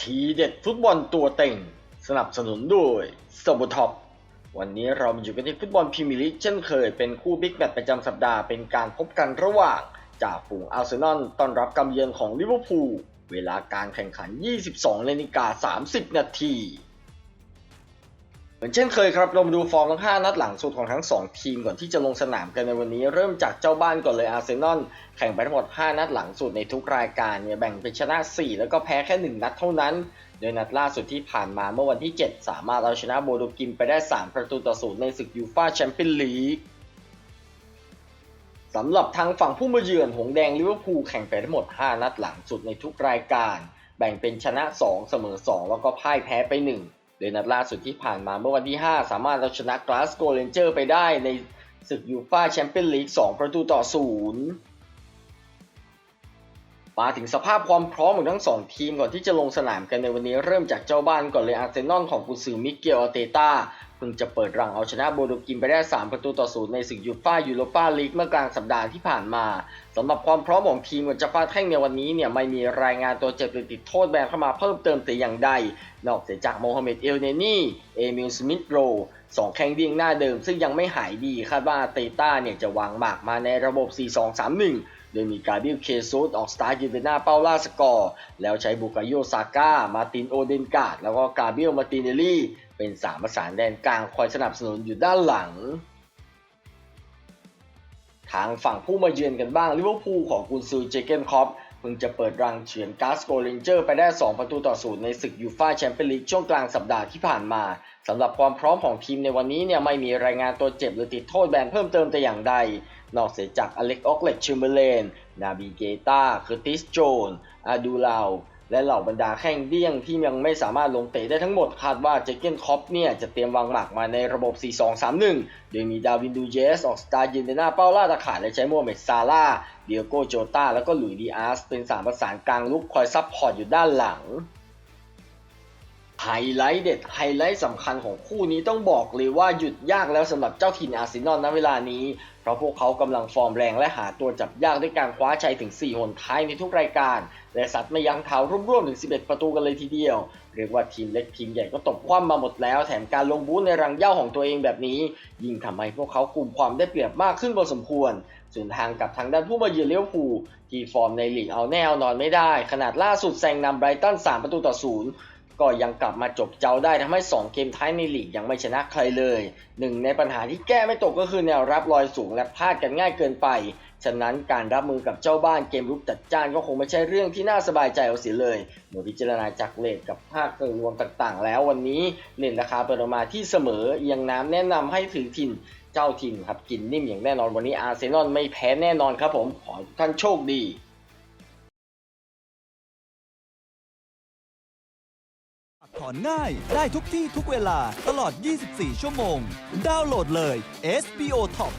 ทีเด็ดฟุตบอลตัวเต็ง สนับสนุนด้วยสบูท็อปวันนี้เรามาอยู่กันที่ฟุตบอลพรีเมียร์ลีกเช่นเคยเป็นคู่บิ๊กแมตช์ประจำสัปดาห์เป็นการพบกันระหว่างจ่าฝูงอาร์เซนอลต้อนรับกำเยือนของลิเวอร์พูลเวลาการแข่งขัน 22นาฬิกา30 นาที เหมือนเช่นเคยครับเรามาดูฟอร์มทั้ง 5 นัดหลังสุดของทั้ง 2 ทีมก่อนที่จะลงสนามกันในวันนี้ เริ่มจากเจ้าบ้านก่อนเลยอาร์เซนอลแข่งไปทั้งหมด 5 นัดหลังสุดในทุกรายการเนี่ยแบ่งเป็นชนะ 4 แล้วก็แพ้แค่ 1 นัดเท่านั้น โดยนัดล่าสุดที่ผ่านมาเมื่อวันที่ 7 สามารถเอาชนะโบโดกิมไปได้ 3 ประตูต่อศูนย์ในศึกยูฟ่าแชมเปี้ยนลีกสำหรับทางฝั่งผู้มาเยือนหงแดงลิเวอร์พูลแข่งไปทั้งหมด 5 นัดหลังสุดในทุกรายการ แบ่งเป็นชนะ 2 เสมอ 2 แล้วก็พ่ายแพ้ไป 1 โดยนัดล่าสุดที่ผ่านมาเมื่อวันที่ 5 สามารถเอาชนะกลาสโกเรนเจอร์ไปได้ในศึกยูฟ่าแชมเปี้ยนลีก 2 ประตูต่อ 0 มาถึงสภาพความพร้อมของทั้ง 2 ทีมก่อนที่จะลงสนามกันในวันนี้เริ่มจากเจ้าบ้านก่อนเลยอาร์เซนอลของกุซือมิเกลอเตตาเพิ่งจะเปิดรังเอาชนะโบโดกิมไปได้ 3 ประตูต่อศูนย์ในศึกยูฟ่ายูโรปาลีกเมื่อกลางสัปดาห์ที่ผ่านมาสำหรับความพร้อมของทีมก่อนจะฟาดแข่งในวันนี้เนี่ยไม่มีรายงานตัวเจ็บหรือติดโทษแบนเข้ามาเพิ่มเติมแต่อย่างใด นอกเสียจากโมฮัมเหม็ดเอลเนนี่เอมิลสมิธโรสองแข้งเดียงหน้าเดิมซึ่งยังไม่หายดีคาดว่าเตต้าเนี่ยจะวางหมากมาในระบบ 4-2-3-1 โดยมีกาเบรียลเคซูสออกสตาร์ยืนเป็นหน้าเป้าล่าสกอร์ แล้วใช้บุกาโยซาก้า มาตินโอเดนการ์ดแล้วก็กาเบรียลมาตินเนลลี่ เป็นสามประสานแดนกลางคอยสนับสนุนอยู่ด้านหลัง ทางฝั่งผู้มาเยือนกันบ้างลิเวอร์พูลของกุนซือเจเกนคอปเพิ่งจะเปิดรังเฉือนกาสโกเรนเจอร์ไปได้ 2 ประตูต่อศูนย์ในศึกยูฟ่าแชมเปี้ยนลีกช่วงกลางสัปดาห์ที่ผ่านมาสำหรับความพร้อมของทีมในวันนี้เนี่ยไม่มีรายงานตัวเจ็บหรือติดโทษแบนเพิ่มเติมแต่อย่างใด นอกเสียจากอเล็กออกเล็กชิมเบเลน นาบีเกตาเคอร์ติสโจนอาดูลาว และเหล่าบรรดาแข้งเดี้ยงที่ยังไม่สามารถลงเตะได้ทั้งหมดคาดว่าเจเกนคอปเนี่ยจะเตรียมวางหมากมาในระบบ 4-2-3-1 โดยมีดาวินดูเจส ออกสตาร์ยืนในหน้าเป้าล่าตะข่ายและใช้มัวเม็ดซาร่าเดียโกโจตาแล้วก็หลุยดีอาร์สเป็นสามประสานกลางลุกคอยซับพอร์ตอยู่ด้านหลัง ไฮไลท์เด็ดไฮไลท์สำคัญของคู่นี้ต้องบอกเลยว่าหยุดยากแล้วสำหรับเจ้าถิ่นอาร์เซนอลณเวลานี้ เพราะพวกเขากำลังฟอร์มแรงและหาตัวจับยากด้วยการคว้าชัยถึง 4 หนท้ายในทุกรายการ และสัตว์ไม่ยั้งเท้าร่วมๆถึง 11 ประตูกันเลยทีเดียว เรียกว่าทีมเล็กทีมใหญ่ก็ตบคว่ำมาหมดแล้ว แถมการลงบูธในรังเย้าของตัวเองแบบนี้ ยิ่งทำให้พวกเขากลุ่มความได้เปรียบมากขึ้นพอสมควรส่วนทางกับทางด้านผู้มาเยือนเลี้ยวภูที่ฟอร์มในลีกเอาแน่เอานอนไม่ได้ ขนาดล่าสุดแซงนำไบรตัน3 ประตูต่อศูนย์ ก็ยังกลับมาจบเจ้าได้ทำให้ 2 เกมท้ายในลีกยังไม่ชนะใครเลย หนึ่งในปัญหาที่แก้ไม่ตกก็คือแนวรับลอยสูงและพลาดกันง่ายเกินไป ฉะนั้นการรับมือกับเจ้าบ้านเกมรุกจัดจ้านก็คงไม่ใช่เรื่องที่น่าสบายใจเอาเสียเลย เมื่อพิจารณาจากเลทกับภาคโดยรวมต่างๆ แล้ววันนี้เน้นราคาเปิดออกมาที่เสมอเอียงน้ำแนะนำให้ถือถิ่นเจ้าถิ่นครับกินนิ่มอย่างแน่นอนวันนี้อาร์เซนอลไม่แพ้แน่นอนครับผมขอให้ทุกท่านโชคดี อนง่าย ได้ทุกที่ทุกเวลาตลอด 24 ชั่วโมง ดาวน์โหลดเลย SBO Top